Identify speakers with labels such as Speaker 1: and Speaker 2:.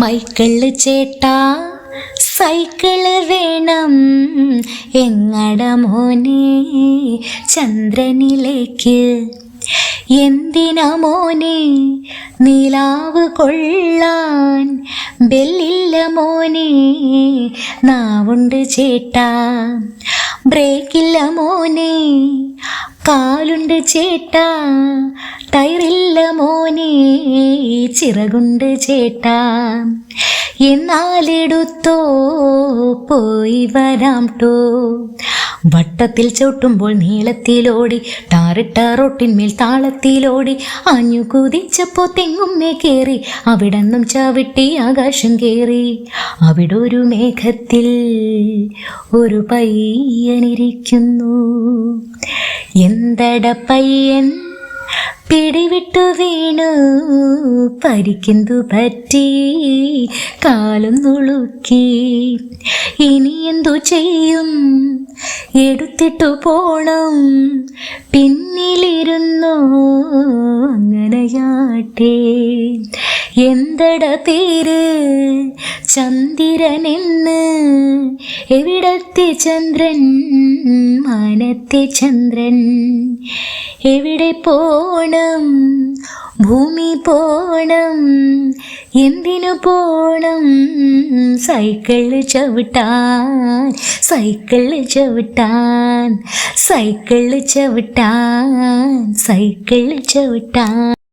Speaker 1: Michael ചേട്ടാ cycle വേണം. എങ്ങട മോനെ ചന്ദ്രനിലേക്ക്? എന്തിനാ മോനെ നിലാവ് കൊള്ളാൻ ബെല്ലില്ല മോനെ? നാവുണ്ട് ചേട്ടാ ബ്രേക്കില്ല മോനെ. കാലുണ്ട് ചേട്ടാ ടയറില്ല മോനെ. ചിറകുണ്ട് ചേട്ടാ എന്നാലെടുത്തോ പോയി വരാം ടോ വട്ടത്തിൽ ചവിട്ടുമ്പോൾ നീളത്തിലോടി ടാറിട്ട റോട്ടിന്മേൽ താളത്തിലോടി ആഞ്ഞു കുതിച്ചപ്പോ തെങ്ങുമ്മേ കേറി അവിടെന്നും ചവിട്ടി ആകാശം കേറി. അവിടെ ഒരു മേഘത്തിൽ ഒരു പയ്യനിരിക്കുന്നു. എന്തട പയ്യൻ? പിടിവിട്ടു വീണു. പരിക്കെന്തു പറ്റി? കാലും നുളുക്കി. ഇനി എന്തു ചെയ്യും? എടുത്തിട്ടു പോണം. പിന്നിലിരുന്നു അങ്ങനെയാട്ടെ. എന്തട പേര്? ചന്ദ്രനെന്ന് എവിടത്തെ ചന്ദ്രൻ? മാനത്തെ ചന്ദ്രൻ എവിടെ പോണം ഭൂമി പോണം എന്തിനു പോണം സൈക്കിൾ ചവിട്ടാൻ സൈക്കിൾ ചവിട്ടാൻ സൈക്കിൾ ചവിട്ടാൻ സൈക്കിൾ ചവിട്ടാൻ